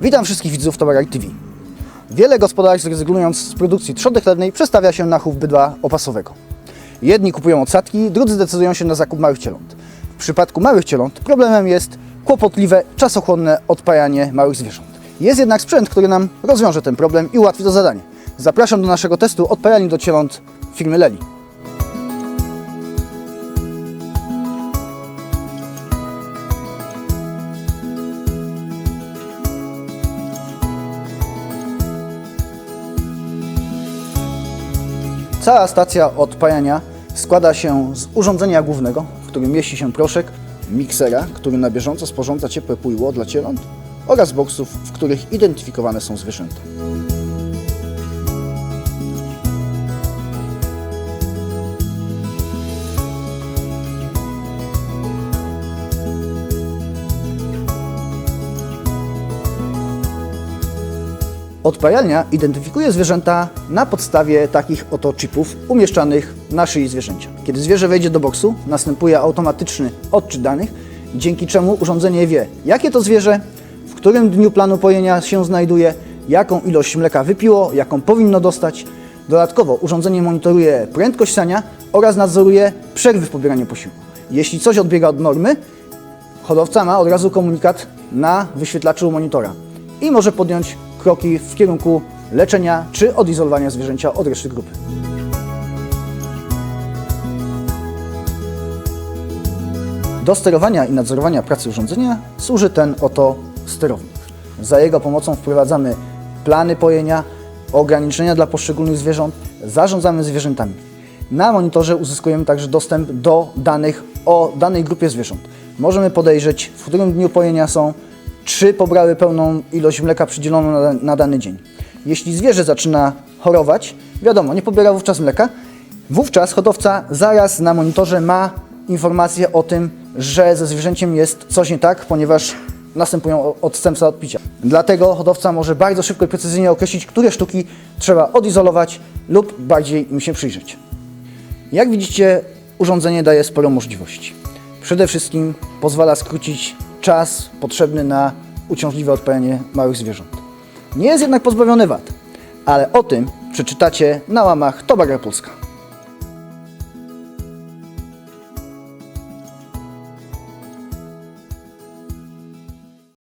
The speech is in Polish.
Witam wszystkich widzów Towaraj TV. Wiele gospodarstw rezygnując z produkcji trzody chlewnej przestawia się na chów bydła opasowego. Jedni kupują odsadki, drudzy decydują się na zakup małych cieląt. W przypadku małych cieląt problemem jest kłopotliwe, czasochłonne odpajanie małych zwierząt. Jest jednak sprzęt, który nam rozwiąże ten problem i ułatwi to zadanie. Zapraszam do naszego testu odpajania do cieląt firmy Leli. Cała stacja odpajania składa się z urządzenia głównego, w którym mieści się proszek, miksera, który na bieżąco sporządza ciepłe płyło dla cieląt oraz boksów, w których identyfikowane są zwierzęta. Odpajalnia identyfikuje zwierzęta na podstawie takich oto chipów umieszczanych na szyi zwierzęcia. Kiedy zwierzę wejdzie do boksu, następuje automatyczny odczyt danych, dzięki czemu urządzenie wie, jakie to zwierzę, w którym dniu planu pojenia się znajduje, jaką ilość mleka wypiło, jaką powinno dostać. Dodatkowo urządzenie monitoruje prędkość sania oraz nadzoruje przerwy w pobieraniu posiłku. Jeśli coś odbiega od normy, hodowca ma od razu komunikat na wyświetlaczu monitora i może podjąć kroki w kierunku leczenia czy odizolowania zwierzęcia od reszty grupy. Do sterowania i nadzorowania pracy urządzenia służy ten oto sterownik. Za jego pomocą wprowadzamy plany pojenia, ograniczenia dla poszczególnych zwierząt, zarządzamy zwierzętami. Na monitorze uzyskujemy także dostęp do danych o danej grupie zwierząt. Możemy podejrzeć, w którym dniu pojenia są, czy pobrały pełną ilość mleka przydzieloną na, na dany dzień. Jeśli zwierzę zaczyna chorować, wiadomo, nie pobiera wówczas mleka, wówczas hodowca zaraz na monitorze ma informację o tym, że ze zwierzęciem jest coś nie tak, ponieważ następują odstępstwa od picia. Dlatego hodowca może bardzo szybko i precyzyjnie określić, które sztuki trzeba odizolować lub bardziej im się przyjrzeć. Jak widzicie, urządzenie daje sporo możliwości. Przede wszystkim pozwala skrócić czas potrzebny na uciążliwe odpajanie małych zwierząt. Nie jest jednak pozbawiony wad, ale o tym przeczytacie na łamach Tobaga Polska.